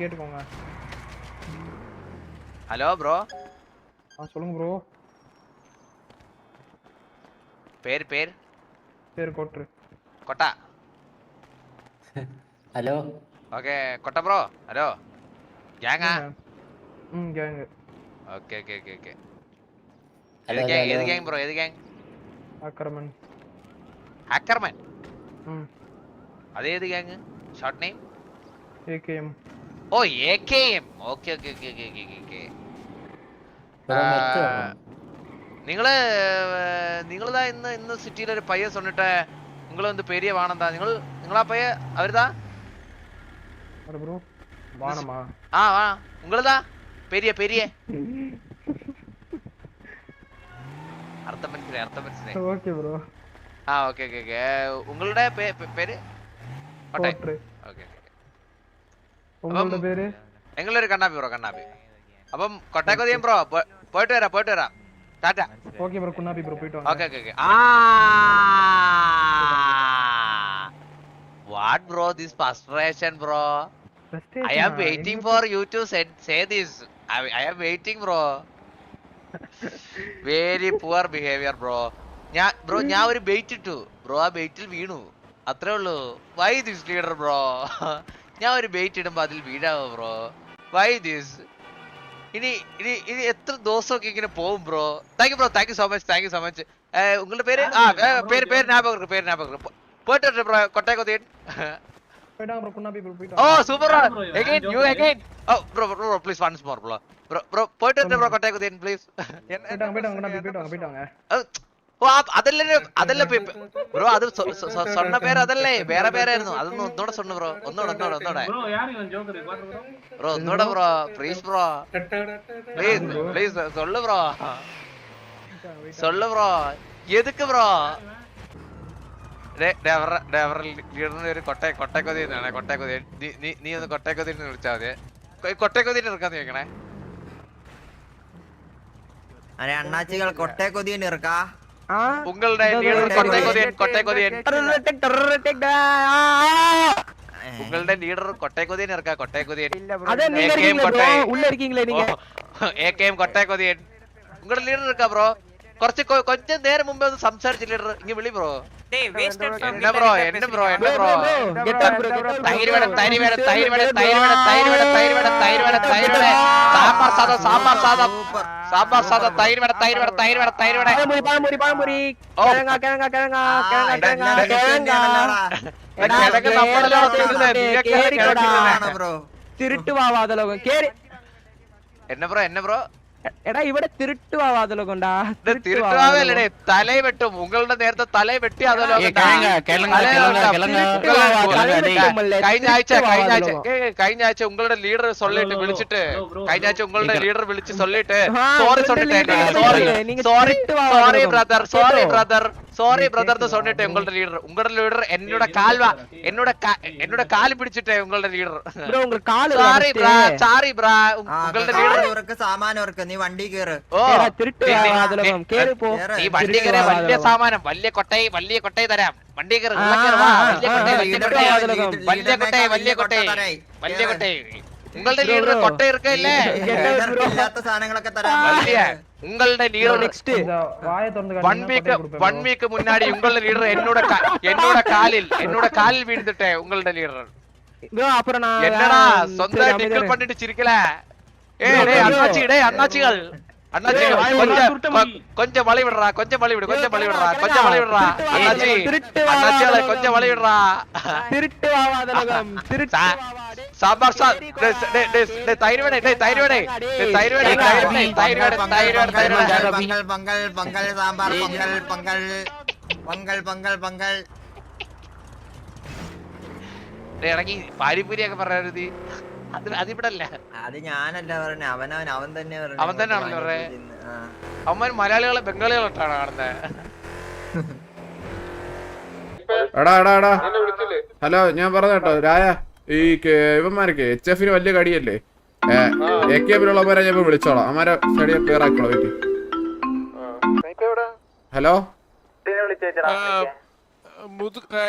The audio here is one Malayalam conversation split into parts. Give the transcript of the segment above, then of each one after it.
கேட்டுக்கோங்க ஹலோ ப்ரோ ஆ சொல்லுங்க ப்ரோ பேர் பேர் பேர் கோட்ரு கொட்டா ஹலோ ஓகே கொட்டா ப்ரோ ஹலோ கேங்கா ம் gang okay okay okay okay எது கேங் எது கேங் ப்ரோ எது கேங் அக்கர்மன் அக்கர்மன் ம் அது எது gang short name AKM oh A K okay okay okay okay okay okay okay നിങ്ങൾ നിങ്ങളിതാ ഇന്ന് ഇന്ന് സിറ്റിയിൽ ഒരു പയ്യ സൊന്നിട്ടെ നിങ്ങളൊന്ന് പെരിയ വാണെന്താ? നിങ്ങൾ നിങ്ങളാ പയ്യ അവരുതാ? ആ വാ. നിങ്ങളിതാ? പെരിയ പെരിയ അർത്ഥം മനസ്സിലായി അർത്ഥം മനസ്സിലായി. ആ ഓക്കെ ഓക്കെ ഓക്കെ. ഉങ്ങളുടെ പേര്? കോട്ടെ ഞങ്ങളൊരു കണ്ണാപ്പി ബ്രോ കണ്ണാപ്പി. അപ്പം കൊട്ടേക്കൊതിയും ബ്രോ പോയിട്ട് വരാം പോയിട്ട് വരാം. ടാറ്റ. ഓക്കെ ബ്രോ കുണ്ണാപ്പി ബ്രോ പോയിട്ട് okay okay okay. What bro this frustration bro I am? Waiting for you to say this I am waiting bro very poor behaviour bro ഞാൻ ബ്രോ ഞാൻ ഒരു ബെയ്റ്റ് ഇട്ടു. ബ്രോ ആ ബെയ്റ്റിൽ വീണു. അത്രേ ഉള്ളൂ. വൈ ദിസ് ലീഡർ ബ്രോ ഞാൻ ഒരു ബെയ്റ്റ് ഇടുമ്പോ അതിൽ വീഴാവോ ബ്രോ വൈ ദിസ് ഇനി ഇനി ഇനി എത്ര ദിവസമൊക്കെ ഇങ്ങനെ പോകും bro thank you bro thank you so much thank you so much ഉങ്ങളുടെ പേര്? ആ പേര് പേര് ഞാപകർക്ക് പേര് ഞാപകർക്ക് പോയിട്ട് വരട്ടെ ബ്രോ കൊട്ടയക്കൊത്തി ഓ super bro again you again oh bro bro please once more bro bro പോയിട്ട് ബ്രോ ബ്രോ കൊട്ടയക്കൊത്തി പ്ലീസ് ഓ അതല്ലേ അതല്ല ബ്രോ അത് സ്വർണ പേര് അതല്ലേ വേറെ പേരായിരുന്നു. അതൊന്നും ഒന്നുകൂടെ സ്വർണ ബ്രോ ഒന്നുകൂടെ ഒന്നുകൂടെ ഒന്നുകൂടെ. ബ്രോ ഒന്നുകൂടെ bro please bro. Please please സൊള്ളു bro. സൊള്ളു ബ്രോ. എതുക്ക് ബ്രോ? ലീഡറിന് ഒരു കൊട്ടേ കൊട്ടക്കൊതി കൊട്ടേക്കൊതി. നീ നീ ഒന്ന് കൊട്ടക്കൊതി വിളിച്ചാൽ മതി. കൊട്ടക്കൊതി എടുക്കാൻ നോക്കണേ അണ്ണാച്ചികൾ കൊട്ടക്കൊതി ഇറക്കാ. ഉങ്ങളുടെ ലീഡർ കൊട്ടേക്കൊതിയൻ കൊട്ടേക്കൊതിയൻ ഉങ്ങളുടെ ലീഡർ കൊട്ടേക്കൊതിയൻ ഇറക്കാ കൊട്ടേക്കൊതിയൻ എ കെ എം കൊട്ടേക്കൊതിയൻ ഉങ്ങളുടെ ലീഡർ ഇറക്കാ ബ്രോ കുറച്ച് കൊഞ്ചം നേരം മുമ്പേ ഒന്ന് സംസാരിച്ച ലീഡർ ഇങ്ങ് വിളി ബ്രോ എന്നെ ബ്രോ എന്നെ ബ്രോ എടാ ഇവിടെ തിരുട്ടുവാതിലൊക്കെ ഉണ്ടാ. തിരുട്ടുവാതല്ലേ തലേ വെട്ടും. ഉങ്ങളുടെ നേരത്തെ തലേ വെട്ടി അതല്ലോ കഴിഞ്ഞ ആഴ്ച ഉങ്ങളുടെ ലീഡർ സൊള്ളിട്ട് വിളിച്ചിട്ട്. കഴിഞ്ഞ ആഴ്ച ഉങ്ങളുടെ ലീഡർ വിളിച്ച് സൊള്ളിട്ട് sorry sorry sorry brother sorry brother sorry brother എന്ന് സൊന്നിട്ട് ഉങ്ങളുടെ ലീഡർ ഉങ്ങളുടെ ലീഡർ എന്നോട് കാൽവ എന്നോട് എന്നോട് കാൽ പിടിച്ചിട്ടെ ഉങ്ങളുടെ leader sorry bro sorry bro ഉങ്ങളുടെ leader സാമാനം നീ വണ്ടി കേറ്. നീ വണ്ടി കയറി വലിയ സാമാനം. വലിയ കൊട്ടൈ വലിയ കൊട്ടൈ തരാം. വണ്ടി കയറി വലിയ കൊട്ടൈ വലിയ കൊട്ടൈ വലിയ കൊട്ടൈ உங்கள்ட்ட லீடர் கொட்டை இருக்க இல்ல இல்லாத சாதனங்களൊക്കെ தரேன் உங்களோட லீடர் நெக்ஸ்ட் வாய திறந்து ஒன் வீக் ஒன் வீக் முன்னாடி உங்களோட லீடர் என்னோட என்னோட காலில் என்னோட காலில் விழுந்துட்டேன் உங்களோட லீடர் என்னடா சொந்த டிக்கல் பண்ணிட்டு சிரிக்கல கொஞ்சம் வழி விடுறா கொஞ்சம் வழி விடு கொஞ்சம் வழி விடுறா கொஞ்சம் வழி விடுறா அண்ணாச்சி அண்ணாச்சிகளை கொஞ்சம் வழி விடுறா சாம்பார் சார் സാമ്പാർ ഇറങ്ങി പാനിപ്പൂരി ഒക്കെ പറയരുത് അത് ഞാനല്ല പറഞ്ഞ. അവനവൻ അവൻ തന്നെ പറഞ്ഞു. അവൻ തന്നെയാണല്ലോ ഇങ്ങോട്ട് പറഞ്ഞെ. അവന്മാർ മലയാളികളെ ബംഗാളികളായിട്ടാണ് കാണുന്നത് എടാ എടാ എടാ. ഹലോ ഞാൻ പറഞ്ഞ കേട്ടോ. രായ ഈ കെ- ഇവന്മാർക്ക് എച്ച് എഫിന് വലിയ കടിയല്ലേ? എ കെ എമ്മിലുള്ളവരെ ഞാൻ വിളിച്ചോളാം. അമ്മാരെ ചെടിയെ ക്ലിയർ ആക്കോളാം വെയിറ്റ് ഹലോ?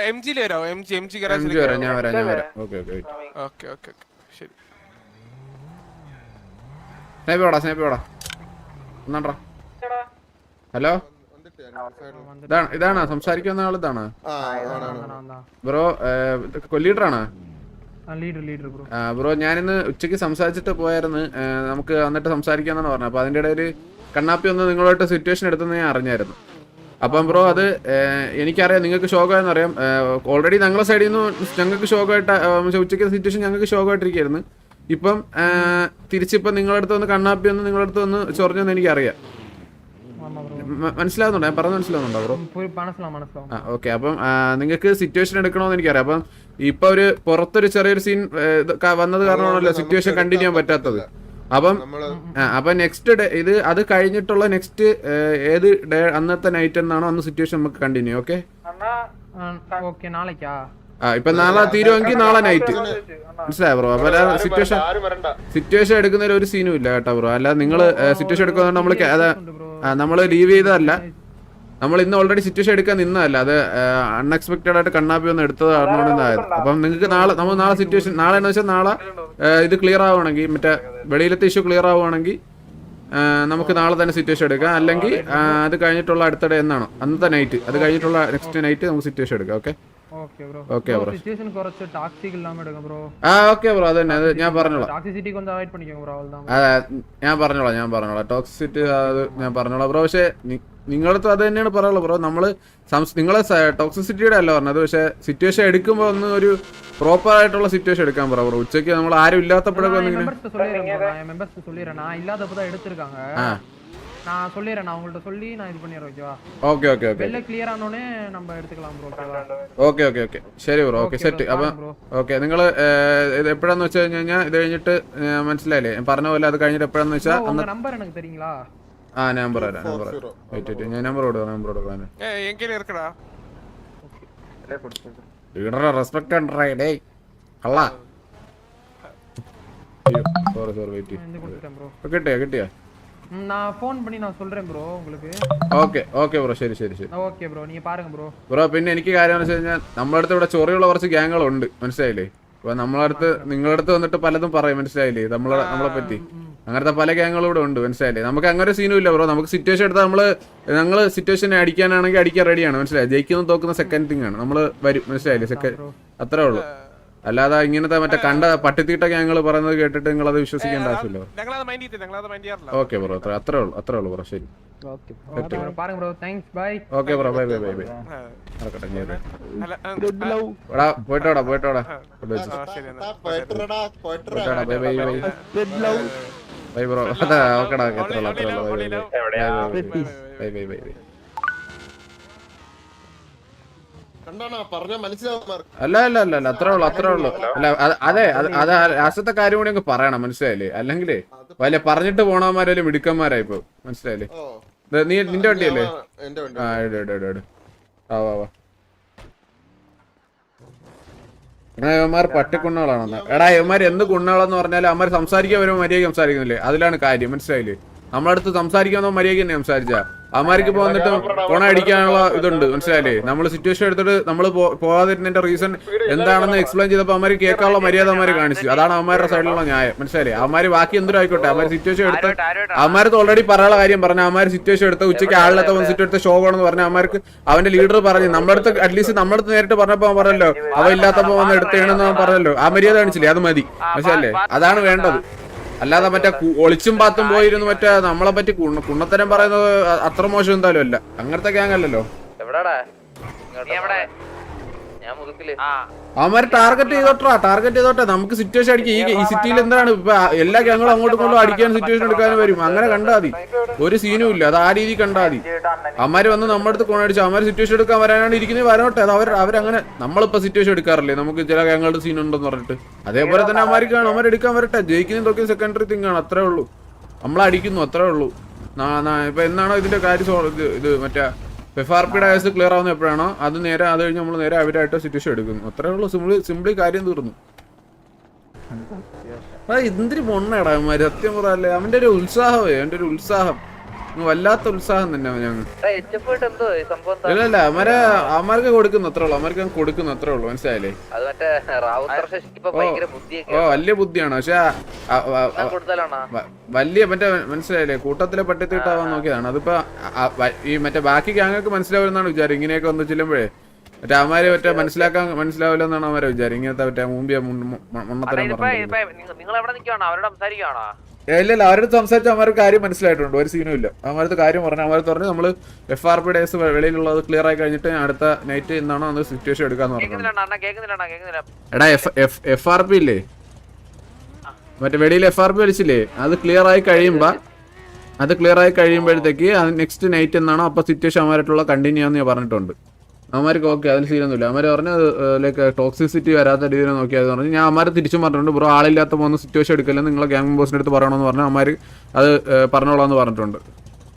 എം ജിയിൽ വരാമോ M G M G M G വരാം. ഞാൻ വരാം ഞാൻ വരാം. Okay okay okay okay okay ശരി സ്നേപ്പ് വേടാ സ്നേപ്പ് വേടാ ഒന്നാണ്ടാ ഹലോ? ഇതാണ് ഇതാണ് സംസാരിക്കുന്ന ആൾ ഇതാണ്. Bro leader bro. ഞാനിന്ന് ഉച്ചയ്ക്ക് സംസാരിച്ചിട്ട് പോയായിരുന്നു. നമുക്ക് വന്നിട്ട് സംസാരിക്കാന്നാണ് പറഞ്ഞത്. അപ്പൊ അതിന്റെ ഇടയിൽ കണ്ണാപ്പി ഒന്ന് നിങ്ങളോട്ട് സിറ്റുവേഷൻ എടുത്തെന്ന് ഞാൻ അറിഞ്ഞായിരുന്നു. അപ്പം ബ്രോ അത് എനിക്കറിയാം നിങ്ങൾക്ക് ശോകമായെന്ന് അറിയാം. ഓൾറെഡി ഞങ്ങളുടെ സൈഡിൽ നിന്ന് ഞങ്ങൾക്ക് ശോകമായിട്ട് ആയിട്ട് ഉച്ചയ്ക്ക് സിറ്റുവേഷൻ ഞങ്ങൾക്ക് ശോകമായിട്ടിരിക്കുകയായിരുന്നു. ഇപ്പം തിരിച്ചിപ്പോ നിങ്ങളുടെ അടുത്ത് വന്ന് കണ്ണാപ്പി ഒന്ന് നിങ്ങളടുത്ത് വന്ന് ചൊറിഞ്ഞെന്ന് എനിക്കറിയാം. മനസ്സിലാവുന്നുണ്ടോ? ഞാൻ പറഞ്ഞു മനസ്സിലാവുന്നുണ്ടോ ബ്രോ? ആ ഓക്കെ. അപ്പം നിങ്ങൾക്ക് സിറ്റുവേഷൻ എടുക്കണോന്ന് എനിക്കറിയാം. അപ്പം ഇപ്പൊ ഒരു പുറത്തൊരു ചെറിയൊരു സീൻ വന്നത് കാരണമാണല്ലോ സിറ്റുവേഷൻ കണ്ടിന്യൂ ചെയ്യാൻ പറ്റാത്തത്. അപ്പം അപ്പൊ നെക്സ്റ്റ് ഡേ ഇത് അത് കഴിഞ്ഞിട്ടുള്ള നെക്സ്റ്റ് ഏത് ഡേ അന്നത്തെ നൈറ്റ് എന്നാണോ അന്ന് സിറ്റുവേഷൻ നമുക്ക് കണ്ടിന്യൂ ഓക്കെ ആ ഇപ്പൊ നാളെ തീരുമെങ്കിൽ നാളെ നൈറ്റ് മനസ്സിലായ ബ്രോ അപ്പൊ സിറ്റുവേഷൻ സിറ്റുവേഷൻ എടുക്കുന്നതിൽ ഒരു സീനും ഇല്ല കേട്ടോ ബ്രോ അല്ല നിങ്ങൾ സിറ്റുവേഷൻ എടുക്കുന്നത് നമ്മൾ നമ്മൾ ലീവ് ചെയ്തതല്ല. നമ്മൾ ഇന്ന് ഓൾറെഡി സിറ്റുവേഷൻ എടുക്കാൻ നിന്നതല്ല. അത് അൺഎക്സ്പെക്ടഡ് ആയിട്ട് കണ്ണാപ്പി ഒന്ന് എടുത്തത് കാരണമാണ് അപ്പം നിങ്ങൾക്ക് നാളെ നമ്മൾ നാളെ സിറ്റുവേഷൻ നാളെ എന്ന് വെച്ചാൽ നാളെ ഇത് ക്ലിയർ ആവുകയാണെങ്കിൽ മറ്റേ വെളിയിലത്തെ ഇഷ്യൂ ക്ലിയർ ആവുകയാണെങ്കിൽ നമുക്ക് നാളെ തന്നെ സിറ്റുവേഷൻ എടുക്കാം. അല്ലെങ്കിൽ അത് കഴിഞ്ഞിട്ടുള്ള അടുത്തിടെ എന്നാണോ? അന്നത്തെ നൈറ്റ് അത് കഴിഞ്ഞിട്ടുള്ള നെക്സ്റ്റ് നൈറ്റ് നമുക്ക് സിറ്റുവേഷൻ എടുക്കാം okay Okay bro Okay, bro. Situation குறைச்சு டாக்ஸிக் இல்லாம எடுங்க ப்ரோ ആ ഓക്കെ ബ്രോ അത് തന്നെ അത് ഞാൻ പറഞ്ഞോളാം டாக்ஸிசிட்டி கொஞ்சம் அவாய்ட் பண்ணிக்கோங்க ப்ரோ அவ்வளவுதான் അതെ ഞാൻ പറഞ്ഞോളാം ഞാൻ പറഞ്ഞോളാം ടോക്സിറ്റി അത് ഞാൻ പറഞ്ഞോളാം ബ്രോ പക്ഷേ നിങ്ങളടുത്ത് അത് തന്നെയാണ് പറയാനുള്ളത് ബ്രോ നമ്മള് സംസ്- നിങ്ങളെ ടോക്സിസിറ്റിയുടെ അല്ല പറഞ്ഞത് പക്ഷേ സിറ്റുവേഷൻ എടുക്കുമ്പോൾ ഒന്ന് ഒരു പ്രോപ്പർ ആയിട്ടുള്ള സിറ്റുവേഷൻ എടുക്കാൻ പറ ബ്രോ ഉച്ചയ്ക്ക് നമ്മൾ ആരും ഇല്ലാത്തപ്പോഴൊക്കെ நான் ഒന്ന് என் ഇങ്ങനെ மெம்பர்ஸ்க்கு சொல்லிடுறேன் bro. நான் என் மெம்பர்ஸ்க்கு சொல்லிடுறேன் நான் இல்லாதப்ப தான் எடுத்திருக்காங்க ஆ. நான் சொல்லிடுறேன் நான் உங்கள்ட்ட சொல்லி நான் இது பண்ணிடுறேன் ஓகேவா ഓക്കെ ഓക്കെ ഓക്കെ வெளில கிளியர் ஆனோடனே நம்ம எடுத்துக்கலாம் ப்ரோ ஓகேவா ഓക്കെ ഓക്കെ ഓക്കെ ശരി bro okay Okay, set bro. അപ്പം കാണാം, bro. ഓക്കെ നിങ്ങൾ ഇത് എപ്പോഴാന്ന് വെച്ച് കഴിഞ്ഞ് കഴിഞ്ഞാൽ ഇത് കഴിഞ്ഞിട്ട് ഏ, മനസ്സിലായില്ലേ ഞാൻ പറഞ്ഞ പോലെ അത് കഴിഞ്ഞിട്ട് എപ്പോഴാന്ന് വെച്ചാൽ Bro, അന്ന് உங்க நம்பர் எனக்கு தெரியுங்களா ആ നമ്പർ തരാം നമ്പർ വെയിറ്റ് വെയിറ്റ് ഞാൻ നമ്പർ കൊടുക്കാം നമ്പർ കൊടുക്കാം என் கையில இருக்குடா ലീഡറെ റെസ്പെക്ട് ഡേ കള്ള സോറി സോറി വെയിറ്റ് இந்த கொடுத்துட்டேன் ப்ரோ കിട്ടിയോ കിട്ടിയോ நான் ஃபோன் பண்ணி நான் சொல்றேன் ப்ரோ உங்களுக்கு ഓക്കെ ഓക്കെ ബ്രോ ശരി ശരി ശരി ஓகே ப்ரோ நீங்க பாருங்க ப்ரோ ബ്രോ പിന്നെ എനിക്ക് കാര്യം എന്ന് വെച്ച് കഴിഞ്ഞാൽ നമ്മുടെ അടുത്ത് ഇവിടെ ചൊറിയുള്ള കുറച്ച് ഗ്യാങ്ങുകളുണ്ട് മനസ്സിലായില്ലേ അപ്പൊ നമ്മളെ അടുത്ത് നിങ്ങളുടെ അടുത്ത് വന്നിട്ട് പലതും പറയും മനസ്സിലായില്ലേ നമ്മളെ നമ്മളെ പറ്റി അങ്ങനത്തെ പല ഗ്യാങ്ങുകളും ഇവിടെ ഉണ്ട് മനസ്സിലായില്ലേ നമുക്ക് അങ്ങനെ സീനും ഇല്ല ബ്രോ നമുക്ക് സിറ്റുവേഷൻ എടുത്താൽ നമ്മള് ഞങ്ങള് സിറ്റുവേഷനെ അടിക്കാനാണെങ്കിൽ അടിക്കാൻ റെഡിയാണ് മനസ്സിലായി ജയിക്കുന്ന തോക്കുന്ന സെക്കൻഡ് തിങ് ആണ് നമ്മള് വരും മനസ്സിലായില്ലേ സെക്കൻഡ് അത്രേ ഉള്ളൂ അല്ലാതെ ഇങ്ങനത്തെ മറ്റേ കണ്ട പട്ടിത്തീട്ട ഞങ്ങൾ പറയുന്നത് കേട്ടിട്ട് നിങ്ങൾ അത് വിശ്വസിക്കേണ്ട ആവശ്യമില്ല ഓക്കെ ബ്രോ അത്ര അത്രേ ഉള്ളൂ അത്രേ ഉള്ളൂ ബ്രോ ശരി okay bro bye bye bye bye എടാ പോയിട്ടോടാ പോയിട്ടോടാ പോയിട്ടോടാ bye bye bye bye bro അതാ ഓക്കെടാ അത്രേ ഉള്ളൂ അത്രേ ഉള്ളൂ ബൈ ബൈ ബൈ ബൈ അല്ല അല്ല അല്ല അല്ല. അത്രേ ഉള്ളു അത്രേ ഉള്ളു. അല്ല അത് അതെ രാഷ്ട്രത്തെ ലാസ്റ്റത്തെ കാര്യം കൂടി അങ്ങ് പറയണം മനസ്സിലായില്ലേ? അല്ലെങ്കിലേ വല്ല പറഞ്ഞിട്ട് പോണവന്മാരല്ലേ മിടുക്കന്മാരായി ഇപ്പൊ മനസ്സിലായില്ലേ? നീ നിന്റെ വണ്ടിയല്ലേ ആ ഇട ഇട ഇട് ആ വാ വാ എടാ, ഇവന്മാർ പട്ടിക്കുണ്ണകളാണെന്ന് എടാ ഇവന്മാർ എന്ത് കുണ്ണകളെന്ന് പറഞ്ഞാൽ അവന്മാർ സംസാരിക്കാൻ വരുമ്പോൾ മര്യാദ സംസാരിക്കുന്നില്ലേ? അതിലാണ് കാര്യം മനസ്സിലായില്ലേ? നമ്മളടുത്ത് സംസാരിക്കാൻ മര്യാദ തന്നെ സംസാരിച്ച. അവന്മാർക്ക് ഇപ്പൊ വന്നിട്ട് കൊണ അടിക്കാനുള്ള ഇതുണ്ട് മനസ്സിലായില്ലേ? നമ്മൾ സിറ്റുവേഷൻ എടുത്തിട്ട് നമ്മൾ പോകാതിരുന്നതിന്റെ റീസൺ എന്താണെന്ന് എക്സ്പ്ലെയിൻ ചെയ്തപ്പോൾ അവന്മാർ കേൾക്കാനുള്ള മര്യാദ അവന്മാർ കാണിച്ചു. അതാണ് അവന്മാരുടെ സൈഡിലുള്ള ന്യായം. മനസ്സിലായില്ലേ? അവന്മാർ ബാക്കി എന്തൊരു ആയിക്കോട്ടെ? അവന്മാർ സിറ്റുവേഷൻ എടുത്ത് അവന്മാർക്ക് ഓൾറെഡി പറയാനുള്ള കാര്യം പറഞ്ഞ അവന്മാർ സിറ്റുവേഷൻ എടുത്ത് ഉച്ചയ്ക്ക് ആളിലത്തെ വന്ന് എടുത്ത് എടുത്ത ഷോ പോകണമെന്ന് പറഞ്ഞ അവന്മാർക്ക് അവന്റെ ലീഡർ പറഞ്ഞു. നമ്മുടെ അടുത്ത് അറ്റ്ലീസ്റ്റ് നമ്മുടെ അടുത്ത് നേരിട്ട് പറഞ്ഞപ്പോ അവൻ പറഞ്ഞല്ലോ അവ ഇല്ലാത്തപ്പോ വന്ന് എടുത്തേണെന്ന് പറഞ്ഞല്ലോ. ആ മര്യാദ കാണിച്ചില്ലേ? അത് മതി. മനസ്സിലല്ലേ അതാണ് വേണ്ടത്. അല്ലാതെ മറ്റേ ഒളിച്ചും പാത്തും പോയിരുന്നു മറ്റേ നമ്മളെ പറ്റി കുണ്ണ- കുണ്ണത്തരം പറയുന്നത് അത്ര മോശം എന്തായാലും അല്ല. അങ്ങനത്തെ ഗ്യാങ് അല്ലല്ലോ. എവിടാടാ? അവന്മാർ ടാർഗറ്റ് ചെയ്തോട്ടാ ടാർഗറ്റ് ചെയ്തോട്ടെ നമുക്ക് സിറ്റുവേഷൻ അടിക്കുക ഈ ഈ സിറ്റിയിൽ എന്താണ്? ഇപ്പൊ എല്ലാ ഗ്യാങ്ങളും അങ്ങോട്ടും ഇങ്ങോട്ടും അടിക്കാൻ സിറ്റുവേഷൻ എടുക്കാനും വരും. അങ്ങനെ കണ്ടാൽ മതി. ഒരു സീനും ഇല്ല. അത് ആ രീതി കണ്ടാൽ മതി. അവന്മാര് വന്ന് നമ്മുടെ അടുത്ത് കൊണ്ടടിച്ചു അവന്മാര് സിറ്റുവേഷൻ എടുക്കാൻ വരാനാണ് ഇരിക്കുന്നത്. വരട്ടെ അത് അവർ അവരങ്ങനെ നമ്മളിപ്പോ സിറ്റുവേഷൻ എടുക്കാറില്ലേ? നമുക്ക് ചില ഗ്യാങ്ങുകളുടെ സീൻ ഉണ്ടെന്ന് പറഞ്ഞിട്ട്. അതേപോലെ തന്നെ അവന്മാർക്കാണ് അവന്മാർ എടുക്കാൻ വരട്ടെ. ജയിക്കുന്നതൊക്കെ സെക്കൻഡറി തിങ് ആണ്. അത്രേ ഉള്ളൂ. നമ്മളടിക്കുന്നു. അത്രേ ഉള്ളൂ. നാ- നാ- ഇപ്പൊ എന്നാണോ ഇതിന്റെ കാര്യം? ഇത് മറ്റേ എഫ് ആർ പിയുടെ കേസ് ക്ലിയർ ആവുന്ന എപ്പോഴാണോ അത് നേരെ അത് കഴിഞ്ഞ് നമ്മൾ നേരെ അവരായിട്ട് സിറ്റുവേഷൻ എടുക്കുന്നു അത്രേ ഉള്ളൂ സിമ്പിൾ സിമ്പിളി കാര്യം തീർന്നു. എന്തിരി പൊണ്ണടാ സത്യം പറയല്ലേ അവന്റെ ഒരു ഉത്സാഹമേ അവന്റെ ഒരു ഉത്സാഹം. വല്ലാത്ത ഉത്സാഹം തന്നെ ഞങ്ങൾ അമർക്ക് ഇല്ല അവരെ അവന്മാർക്ക് കൊടുക്കുന്നു അത്രേ ഉള്ളു. അമർക്ക് കൊടുക്കുന്നു അത്രേ ഉള്ളു. മനസ്സിലായില്ലേ? ഓ. വലിയ ബുദ്ധിയാണ്. പക്ഷെ വലിയ മറ്റേ മനസ്സിലായില്ലേ? കൂട്ടത്തിലെ പട്ടിത്തിട്ടാവാൻ നോക്കിയതാണ്. അതിപ്പോ ഈ മറ്റേ ബാക്കി ഗ്യാങ്ങൾക്ക് മനസ്സിലാവുമെന്നാണ് വിചാരം. ഇങ്ങനെയൊക്കെ വന്ന് ചെല്ലുമ്പോഴേ. മറ്റേ അവന്മാര് മറ്റേ മനസ്സിലാക്കാൻ മനസ്സിലാവില്ല എന്നാണ് അവന്മാരെ വിചാരം ഇങ്ങനത്തെ മറ്റേ മുമ്പിയ മണ്ണത്തരം ഇല്ല ഇല്ല. അവരടുത്ത് സംസാരിച്ച അവന്മാർക്ക് കാര്യം മനസ്സിലായിട്ടുണ്ട്. ഒരു സീനും ഇല്ല. അവരടുത്ത് കാര്യം പറഞ്ഞു അവരടുത്ത് പറഞ്ഞു നമ്മൾ എഫ് ആർ പി ഡേസ് വെളിയിലുള്ളത് ക്ലിയർ ആയി കഴിഞ്ഞിട്ട് അടുത്ത നൈറ്റ് എന്നാണോ അന്ന് സിറ്റുവേഷൻ എടുക്കാന്ന് പറഞ്ഞു എടാ എഫ് ആർ പി ഇല്ലേ? മറ്റേ വെളിയിൽ എഫ് ആർ പി വലിച്ചില്ലേ? അത് ക്ലിയർ ആയി കഴിയുമ്പോ അത് ക്ലിയർ ആയി കഴിയുമ്പോഴത്തേക്ക് അത് നെക്സ്റ്റ് നൈറ്റ് എന്നാണോ അപ്പൊ സിറ്റുവേഷൻ അവരായിട്ടുള്ള കണ്ടിന്യൂ ആന്ന് ഞാൻ പറഞ്ഞിട്ടുണ്ട്. അവന്മാർക്ക് ഓക്കെ അതിൽ സീനൊന്നുമില്ല അവന്മാർ പറഞ്ഞു ലൈക്ക് ടോക്സിസിറ്റി വരാത്ത രീതിയിൽ നോക്കിയത് പറഞ്ഞു ഞാൻ അവന്മാരെ തിരിച്ചും പറഞ്ഞിട്ടുണ്ട്. ബ്രോ ആളില്ലാത്ത പോകുന്ന സിറ്റുവേഷൻ എടുക്കില്ല നിങ്ങളെ ഗ്യാങ് ബോസിന്റെ അടുത്ത് പറയണമെന്ന് പറഞ്ഞു അവന്മാർ അത് പറഞ്ഞോളാം എന്ന് പറഞ്ഞിട്ടുണ്ട്.